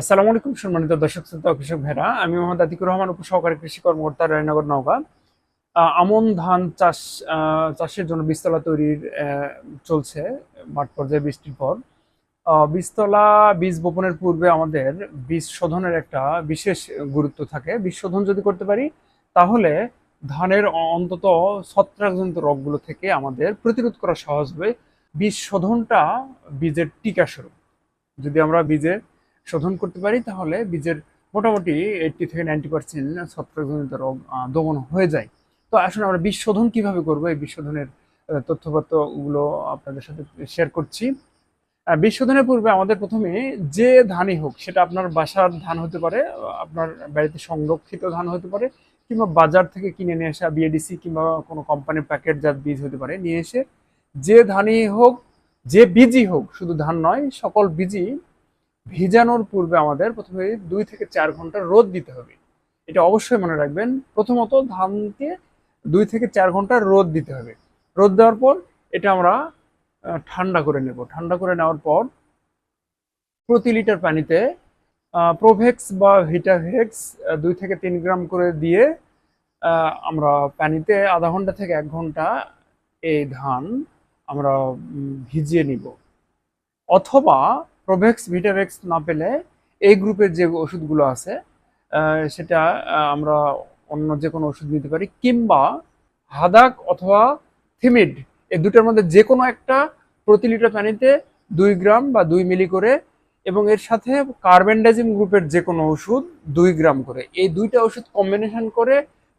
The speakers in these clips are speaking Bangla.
আসসালামু আলাইকুম সম্মানিত দর্শক, শ্রোতা, কৃষক ভাইরা। আমি মোহাম্মদ আতিকুর রহমান, উপসহকারী কৃষি কর্মকর্তা রায়নগর নওগাঁ। আমন ধান চাষ চাষের জন্য বীজতলা তৈরির চলছে মাঠ পর্যায়ে বৃষ্টির পর। বীজতলা বীজ বপনের পূর্বে আমাদের বীজ শোধনের একটা বিশেষ গুরুত্ব থাকে। বীজ শোধন যদি করতে পারি, তাহলে ধানের অন্তত ছত্রাকজনিত রোগগুলো থেকে আমাদের প্রতিরোধ করা সহজ হবে। বীজ শোধনটা বীজের টিকা স্বরূপ। যদি আমরা বীজে শোধন করতে পারি, তাহলে বীজের মোটামুটি এইটটি থেকে নাইনটি পার্সেন্ট ছত্রাকজনিত রোগ দমন হয়ে যায়। তো আসলে আমরা বীজ শোধন কীভাবে করব? এই বীজ শোধনের তথ্যপত্রগুলো আপনাদের সাথে শেয়ার করছি। বীজ শোধনের পূর্বে আমাদের প্রথমে যে ধানই হোক, সেটা আপনার বাসার ধান হতে পারে, আপনার বাড়িতে সংরক্ষিত ধান হতে পারে, কিংবা বাজার থেকে কিনে নিয়ে আসা বিএডিসি কিংবা কোনো কোম্পানির প্যাকেটজাত বীজ হতে পারে, নিয়ে এসে যে ধানই হোক, যে বীজই হোক, শুধু ধান নয়, সকল বীজই ভিজানোর পূর্বে আমাদের প্রথমে দুই থেকে চার ঘণ্টা রোদ দিতে হবে। এটা অবশ্যই মনে রাখবেন। প্রথমত ধানকে দুই থেকে চার ঘণ্টা রোদ দিতে হবে। রোদ দেওয়ার পর এটা আমরা ঠান্ডা করে নেব। ঠান্ডা করে নেওয়ার পর প্রতি লিটার পানিতে প্রোভেক্স বা ভিটাভেক্স দুই থেকে তিন গ্রাম করে দিয়ে আমরা পানিতে আধা ঘণ্টা থেকে এক ঘণ্টা এই ধান আমরা ভিজিয়ে নিব। অথবা প্রোভেক্স ভিটাভেক্স না পেলে এই গ্রুপের যে ওষুধগুলো আছে সেটা আমরা অন্য যে কোনো ওষুধ নিতে পারি, কিংবা হাদাক অথবা থিমিড, এই দুটার মধ্যে যে কোনো একটা প্রতি লিটার পানিতে দুই গ্রাম বা দুই মিলি করে এবং এর সাথে কার্বেন্ডাজিম গ্রুপের যে কোনো ওষুধ দুই গ্রাম করে। এই দুইটা ওষুধ কম্বিনেশন করে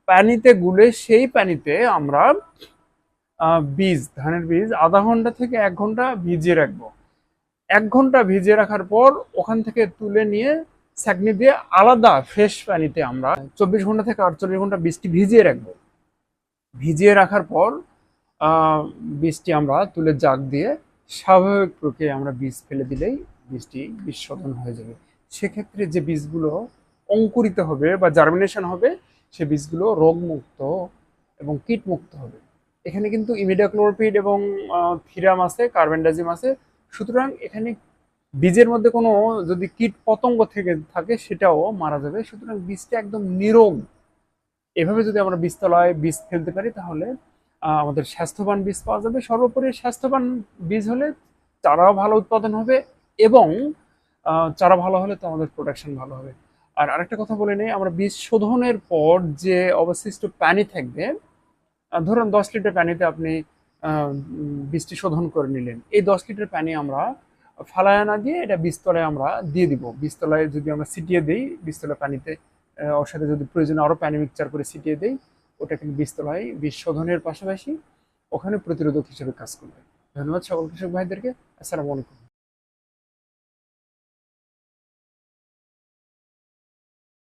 পানিতে গুলে সেই পানিতে আমরা বীজ, ধানের বীজ আধা ঘণ্টা থেকে এক ঘণ্টা ভিজিয়ে রাখব। এক ঘণ্টা ভিজিয়ে রাখার পর ওখান থেকে তুলে নিয়ে ছাঁকনি দিয়ে আলাদা ফ্রেশ পানিতে আমরা চব্বিশ ঘণ্টা থেকে আটচল্লিশ ঘণ্টা বীজটি ভিজিয়ে রাখব। ভিজিয়ে রাখার পর বীজটি আমরা তুলে জাগ দিয়ে স্বাভাবিক প্রক্রিয়ায় আমরা বীজ ফেলে দিলেই বীজটি বীজ শোধন হয়ে যাবে। সেক্ষেত্রে যে বীজগুলো অঙ্কুরিত হবে বা জার্মিনেশন হবে, সে বীজগুলো রোগমুক্ত এবং কীটমুক্ত হবে। এখানে কিন্তু ইমিডাক্লোরপিড এবং থিরাম আছে কার্বেন্ডাজিম আছে সুতরাং এখানে বীজের মধ্যে কোনো যদি কীট পতঙ্গ থেকে থাকে, সেটাও মারা যাবে। সুতরাং বীজটা একদম নিরোগ। এভাবে যদি আমরা বীজতলায় বীজ ফেলতে পারি, তাহলে আমাদের স্বাস্থ্যবান বীজ পাওয়া যাবে। সর্বোপরি স্বাস্থ্যবান বীজ হলে চারাও ভালো উৎপাদন হবে এবং চারা ভালো হলে তো আমাদের প্রোডাকশন ভালো হবে। আর আরেকটা কথা বলে নেই, আমরা বীজ শোধনের পর যে অবশিষ্ট পানি থাকবে ধরুন দশ লিটার পানিতে আপনি বীজটি শোধন করে নিলেন। এই দশ লিটার পানি আমরা ফালায় না দিয়ে এটা বিস্তলায় আমরা দিয়ে দিব। বিস্তলায় যদি আমরা ছিটিয়ে দিই বীজতলায় পানিতে ওর সাথে যদি প্রয়োজন আরও পানি মিক্সচার করে ছিটিয়ে দিই, ওটা কিন্তু বিস্তলায় বিষ শোধনের পাশাপাশি ওখানে প্রতিরোধক হিসেবে কাজ করবে। ধন্যবাদ সকল কৃষক ভাইদেরকে। আসসালামু আলাইকুম।